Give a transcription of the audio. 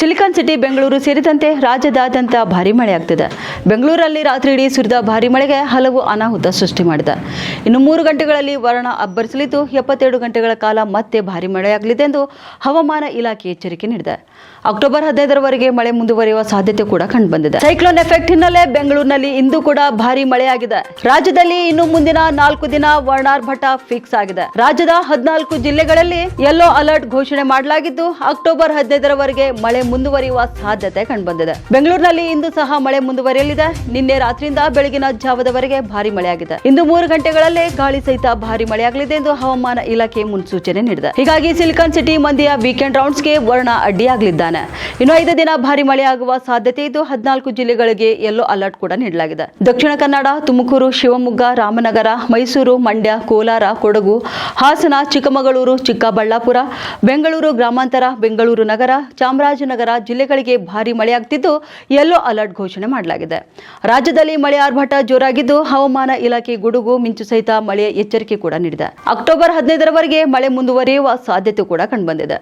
Silicon city, Bengaluru ಸೇರಿದಂತೆ ರಾಜ್ಯದಾದ್ಯಂತ ಭಾರಿ ಮಳೆಯಾಗ್ತಿದೆ. ಬೆಂಗಳೂರಲ್ಲಿ ರಾತ್ರಿ ಇಡೀ ಸುರಿದ ಭಾರಿ ಮಳೆಗೆ ಹಲವು ಅನಾಹುತ ಸೃಷ್ಟಿ ಮಾಡಿದೆ. ಇನ್ನು ಮೂರು ಗಂಟೆಗಳಲ್ಲಿ ವರ್ಣ ಅಬ್ಬರಿಸಲಿದ್ದು, ಎಪ್ಪತ್ತೆರಡು ಗಂಟೆಗಳ ಕಾಲ ಮತ್ತೆ ಭಾರಿ ಮಳೆಯಾಗಲಿದೆ ಎಂದು ಹವಾಮಾನ ಇಲಾಖೆ ಎಚ್ಚರಿಕೆ ನೀಡಿದೆ. ಅಕ್ಟೋಬರ್ ಹದಿನೈದರವರೆಗೆ ಮಳೆ ಮುಂದುವರಿಯುವ ಸಾಧ್ಯತೆ ಕೂಡ ಕಂಡುಬಂದಿದೆ. ಸೈಕ್ಲೋನ್ ಎಫೆಕ್ಟ್ ಹಿನ್ನೆಲೆ ಬೆಂಗಳೂರಿನಲ್ಲಿ ಇಂದು ಕೂಡ ಭಾರಿ ಮಳೆಯಾಗಿದೆ. ರಾಜ್ಯದಲ್ಲಿ ಇನ್ನು ಮುಂದಿನ ನಾಲ್ಕು ದಿನ ವರ್ಣಾರ್ಭಟ ಫಿಕ್ಸ್ ಆಗಿದೆ. ರಾಜ್ಯದ ಹದಿನಾಲ್ಕು ಜಿಲ್ಲೆಗಳಲ್ಲಿ ಯೆಲ್ಲೋ ಅಲರ್ಟ್ ಘೋಷಣೆ ಮಾಡಲಾಗಿದ್ದು, ಅಕ್ಟೋಬರ್ ಹದಿನೈದರವರೆಗೆ ಮಳೆ ಮುಂದುವರಿಯುವ ಸಾಧ್ಯತೆ ಕಂಡುಬಂದಿದೆ. ಬೆಂಗಳೂರಿನಲ್ಲಿ ಇಂದು ಸಹ ಮಳೆ ಮುಂದುವರಿಯಲಿದೆ. ನಿನ್ನೆ ರಾತ್ರಿಯಿಂದ ಬೆಳಗಿನ ಜಾವದವರೆಗೆ ಭಾರಿ ಮಳೆಯಾಗಿದೆ. ಇಂದು ಮೂರು ಗಂಟೆಗಳಲ್ಲೇ ಗಾಳಿ ಸಹಿತ ಭಾರಿ ಮಳೆಯಾಗಲಿದೆ ಎಂದು ಹವಾಮಾನ ಇಲಾಖೆ ಮುನ್ಸೂಚನೆ ನೀಡಿದೆ. ಹೀಗಾಗಿ ಸಿಲಿಕಾನ್ ಸಿಟಿ ಮಂದಿಯ ವೀಕೆಂಡ್ ರೌಂಡ್ಸ್ಗೆ ವರ್ಣ ಅಡ್ಡಿಯಾಗಲಿದ್ದಾನೆ. ಇನ್ನು ಐದು ದಿನ ಭಾರಿ ಮಳೆಯಾಗುವ ಸಾಧ್ಯತೆ ಇದ್ದು ಹದಿನಾಲ್ಕು ಜಿಲ್ಲೆಗಳಿಗೆ ಯೆಲ್ಲೋ ಅಲರ್ಟ್ ಕೂಡ ನೀಡಲಾಗಿದೆ. ದಕ್ಷಿಣ ಕನ್ನಡ, ತುಮಕೂರು, ಶಿವಮೊಗ್ಗ, ರಾಮನಗರ, ಮೈಸೂರು, ಮಂಡ್ಯ, ಕೋಲಾರ, ಕೊಡಗು, ಹಾಸನ, ಚಿಕ್ಕಮಗಳೂರು, ಚಿಕ್ಕಬಳ್ಳಾಪುರ, ಬೆಂಗಳೂರು ಗ್ರಾಮಾಂತರ, ಬೆಂಗಳೂರು ನಗರ, ಚಾಮರಾಜನಗರ ಜಿಲ್ಲೆಗಳಿಗೆ ಭಾರಿ ಮಳೆಯಾಗ್ತಿದ್ದು ಯೆಲ್ಲೋ ಅಲರ್ಟ್ ಘೋಷಣೆ ಮಾಡಲಾಗಿದೆ. ರಾಜ್ಯದಲ್ಲಿ ಮಳೆ ಆರ್ಭಟ ಜೋರಾಗಿದ್ದು ಹವಾಮಾನ ಇಲಾಖೆ ಗುಡುಗು, ಮಿಂಚು ಸಹಿತ ಮಳೆಯ ಎಚ್ಚರಿಕೆ ಕೂಡ ನೀಡಿದೆ. ಅಕ್ಟೋಬರ್ ಹದಿನೈದರವರೆಗೆ ಮಳೆ ಮುಂದುವರಿಯುವ ಸಾಧ್ಯತೆ ಕೂಡ ಕಂಡುಬಂದಿದೆ.